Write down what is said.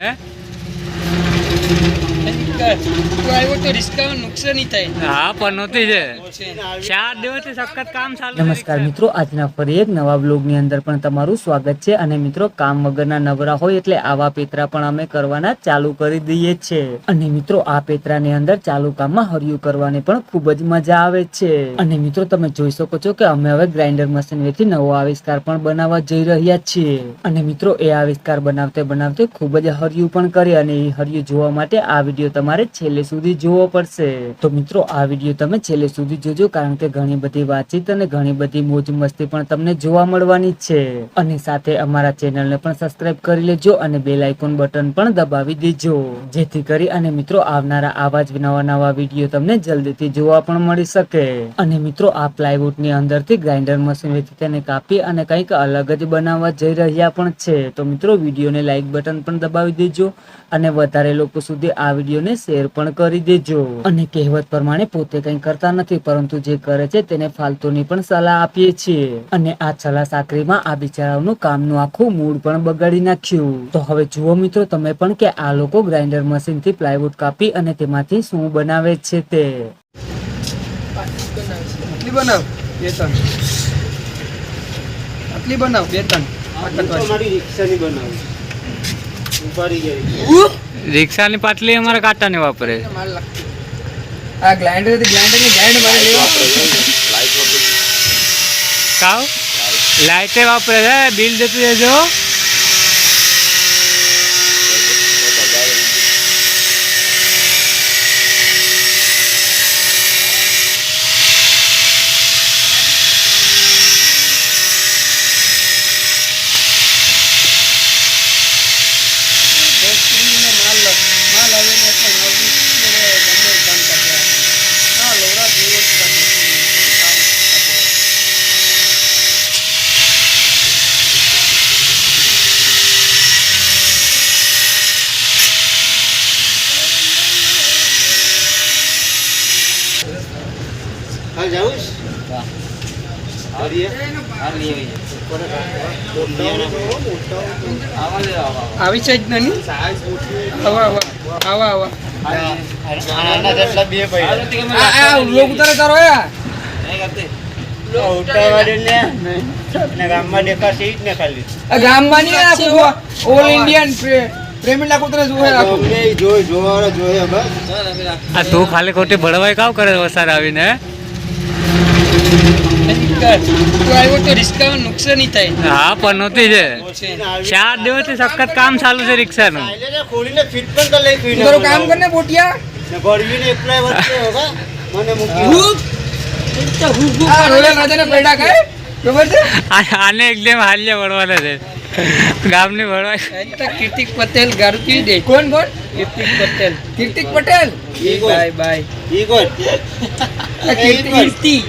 હે? નમસ્કાર મિત્રો આજના ફરી એક નવા બ્લોગની અંદર પણ તમારું સ્વાગત છે અને મિત્રો કામ વગરના નવરા હોય એટલે આવા પેતરા પણ અમે કરવાના ચાલુ કરી દઈએ છે અને મિત્રો આ પેતરાની અંદર ચાલુ કામમાં હરિયું કરવાની પણ ખૂબ જ મજા આવે છે. અને મિત્રો તમે જોઈ શકો છો કે અમે હવે ગ્રાઇન્ડર મશીન વેથી નવો આવિષ્કાર પણ બનાવવા જઈ રહ્યા છીએ. અને મિત્રો એ આવિષ્કાર બનાવતે બનાવતે ખૂબ જ હરિયું પણ કરે અને એ હરિયું જોવા માટે આ વીડિયો તમારે છેલ્લે સુધી જોવો પડશે. તો મિત્રો, આ વીડિયો તમે છેલ્લે સુધી જોજો, કારણ કે ઘણી બધી વાતચીત અને ઘણી બધી મોજ મસ્તી પણ તમને જોવા મળવાની છે. અને સાથે અમારા ચેનલને પણ સબસ્ક્રાઇબ કરી લેજો અને બેલ આઇકોન બટન પણ દબાવી દેજો. જેથી કરી અને મિત્રો, આવનારા આવા જ નવા નવા વીડિયો તમને જલ્દીથી જોવા પણ મળી શકે. અને મિત્રો આ પ્લાયવુડની અંદરથી ગ્રાઇન્ડર મશીન વેચી તેને કાપી અને કંઈક અલગ જ બનાવવા જઈ રહ્યા પણ છે. તો મિત્રો, વિડીયોને લાઇક બટન પણ દબાવી દેજો અને વધારે લોકો સુધી આ વિડીયોને શેર પણ કરી દેજો. અને કહેવત પ્રમાણે પોતે કંઈ કરતા નથી પરંતુ જે કરે છે તેને ફાલતુની પણ સલાહ આપીએ છીએ. અને આ સલાહ સાકરીમાં આ બિચારાઓનું કામનું આખું મૂડ પણ બગાડી નાખ્યું. તો હવે જુઓ મિત્રો તમે પણ કે આ લોકો ગ્રાઇન્ડર મશીનથી પ્લાયવુડ કાપી અને તેમાંથી શું બનાવે છે તે? આટલી બનાવ બે ત્રણ. આટલી બનાવ બે ત્રણ. રિક્ષાની બનાવી. ઉપાડી ગઈ રિક્ષાની પાટલી અમારા કાંટાને વાપરે. આ ગ્લાઇન્ડર ગ્લાઇન્ડરની ગ્રાઇન્ડ મારે લેવા. કાવ? લાઇટે વાપરે છે બિલ દેતું જજો માલ માલ આવીને એટલે નવની ગમે કામ કરતા હા લોરા જેવો જ કામ હતું. કામ હતું. આવી છે જ નહીં આવા આવા આવા આવા આના જેટલા બે પૈડા આ આ લોક ઉતારે તારો યા ઉતારવાડી ને ને ગામમાં દેખાશે જ ને ખાલી ગામમાં નહીં આખું ઓલ ઇન્ડિયન પેમેન્ટ આખું તને જોવે જોઈ બસ આ તું ખાલી ખોટી ભળવાય કાવ કરે વસાર આવીને હે? પણ નહોતી છે. ચાર દિવસથી સખત કામ ચાલુ છે રિક્ષાનું. કામ કરને બોટિયા આને એકદમ હાલ્યા વળવાના છે. ગામની તો કીર્તિક પટેલ ગારું કી દે. કોણ કોણ? કીર્તિક પટેલ. કીર્તિક પટેલ? Bye bye. ઈ કોણ? કીર્તિ. કીર્તિ.